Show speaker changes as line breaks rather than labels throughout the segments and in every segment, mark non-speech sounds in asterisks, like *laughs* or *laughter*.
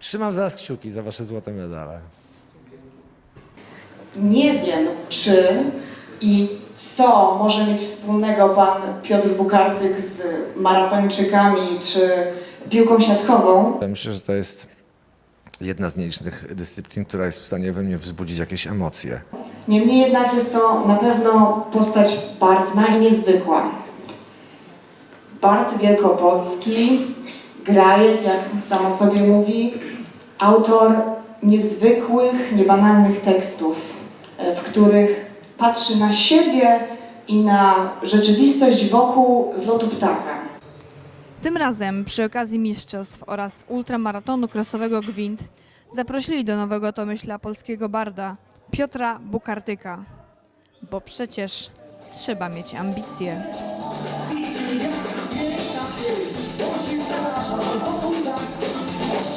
Trzymam za was kciuki za wasze złote medale.
Nie wiem, czy i co może mieć wspólnego pan Piotr Bukartyk z maratończykami czy piłką siatkową.
Ja Myślę, że to jest jedna z nielicznych dyscyplin, która jest w stanie we mnie wzbudzić jakieś emocje.
Niemniej jednak jest to na pewno postać barwna i niezwykła. Bart Wielkopolski, grajek, jak sam o sobie mówi, autor niezwykłych, niebanalnych tekstów, e, w których patrzy na siebie i na rzeczywistość wokół z lotu ptaka.
Tym razem przy okazji mistrzostw oraz ultramaratonu krosowego Gwint zaprosili do nowego tomyśla polskiego barda Piotra Bukartyka. Bo przecież trzeba mieć ambicje.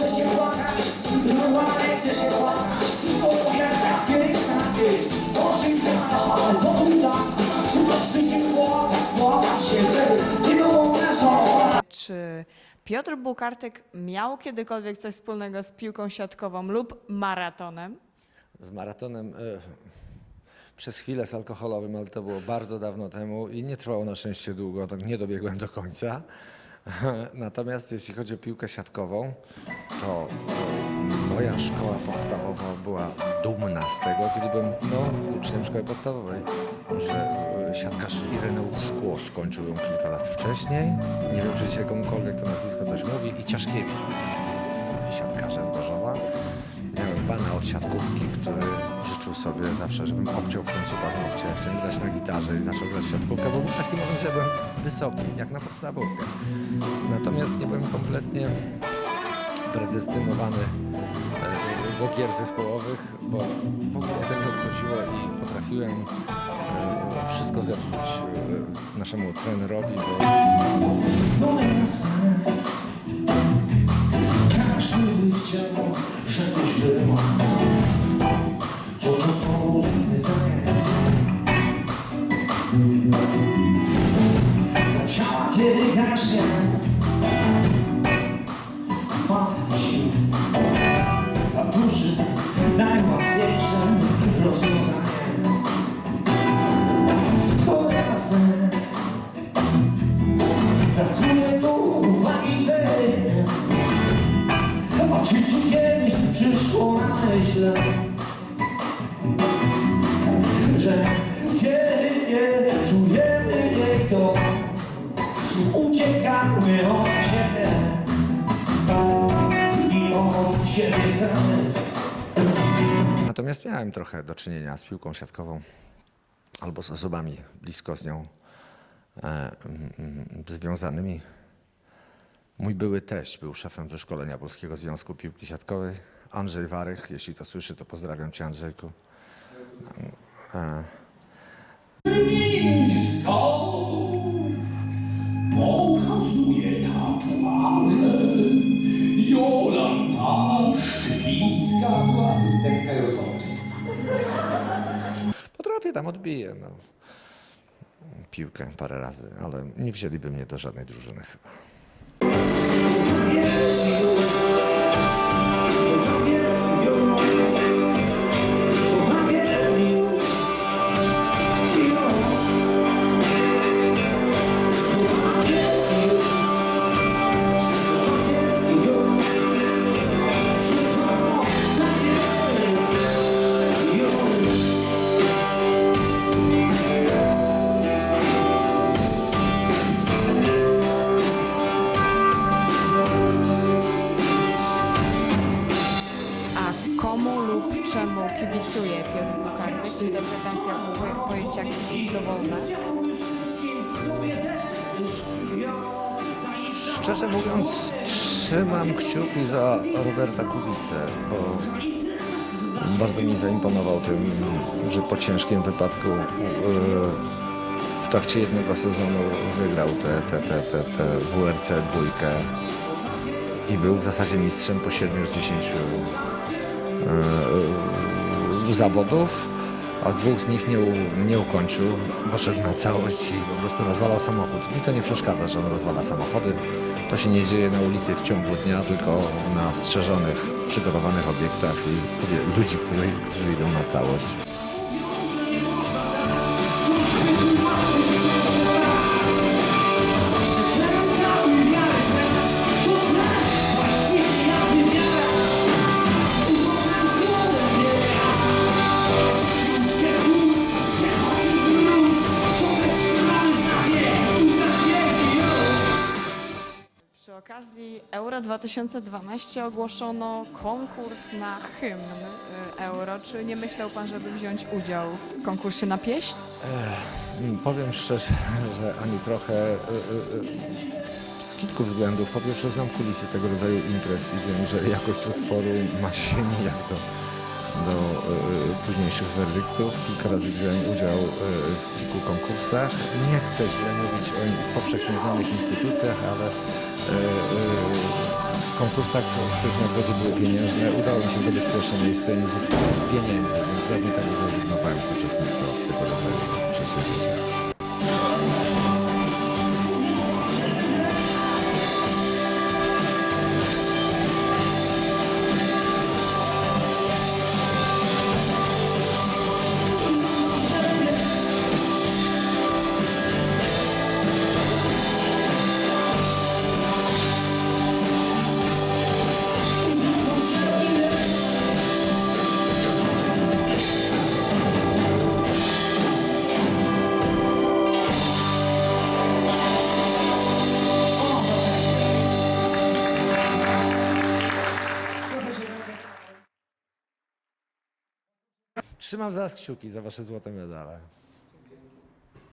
Chcę się płakać, normalnie chcę się płakać. O, jaka piękna jest. Oczy znasz, ale znowu tak. Chcę się płakać, płakać się chcę. Tylko mogę słowa
Czy Piotr Bukartyk miał kiedykolwiek coś wspólnego z piłką siatkową lub maratonem?
Z maratonem e, przez chwilę z alkoholowym, ale to było bardzo dawno temu i nie trwało na szczęście długo, tak nie dobiegłem do końca. *laughs* Natomiast jeśli chodzi o piłkę siatkową, to moja szkoła podstawowa była dumna z tego, kiedy byłem no, uczniem szkoły podstawowej, że e, siatkarz Ireneusz Szkło skończył ją kilka lat wcześniej. Nie wiem, czy dzisiaj komukolwiek to nazwisko coś mówi. I Ciaszkiewicz, siatkarze z Gorzowa. Miałem pana od siatkówki, który życzył sobie zawsze, żebym obciął w końcu paznokcie. Chciałem grać na gitarze i zaczął grać siatkówkę, bo był taki moment, że byłem wysoki, jak na podstawówkę. Natomiast nie byłem kompletnie predestynowany e, do gier zespołowych, bo w ogóle to nie obchodziło i potrafiłem e, wszystko zepsuć e, naszemu trenerowi, bo
chciał, żebyś była Co to są Do ciała kiedy gaśnie Zapasy sił A Uciekamy od siebie I od siebie samych
Natomiast miałem trochę do czynienia z piłką siatkową albo z osobami blisko z nią e, mm, mm, związanymi. Mój były teść był szefem wyszkolenia Polskiego Związku Piłki Siatkowej, Andrzej Warych. Jeśli to słyszy, to pozdrawiam cię Andrzejku. E,
blisko pokazuje tatuaże. Jolanta Szczypińska była asystentka Jarosława
potrafię tam odbiję no. piłkę parę razy, ale nie wzięliby mnie do żadnej drużyny chyba.
Kibicuje Piotr Bukartyk? Interpretacja po- pojęcia kibic dowolna.
Szczerze mówiąc, trzymam kciuki za Roberta Kubicę, bo bardzo mi zaimponował tym, że po ciężkim wypadku e, w trakcie jednego sezonu wygrał tę te, te, te, te WRC dwójkę i był w zasadzie mistrzem po 7 z 10 e, zawodów, a dwóch z nich nie, u- nie ukończył, poszedł na całość i po prostu rozwalał samochód. Mi to nie przeszkadza, że on rozwala samochody. To się nie dzieje na ulicy w ciągu dnia, tylko na strzeżonych, przygotowanych obiektach i ludzi, którzy, którzy idą na całość.
Euro 2012 ogłoszono konkurs na hymn y, Euro. Czy nie myślał Pan, żeby wziąć udział w konkursie na pieśń?
Mm, Powiem szczerze, *laughs* że ani trochę y, y, z kilku względów. Po pierwsze znam kulisy tego rodzaju imprez i wiem, że jakość utworu ma się *laughs* nijak do, do późniejszych werdyktów. Kilka razy wziąłem udział w kilku konkursach. Nie chcę źle mówić o powszechnie znanych instytucjach, ale konkursach, w których nagrody były pieniężne, udało mi się zdobyć pierwsze miejsce i uzyskać pieniędzy, więc dawniej tak zrezygnowałem z uczestnictwa w tego rodzaju przedsięwzięciach. Trzymam za kciuki za wasze złote medale.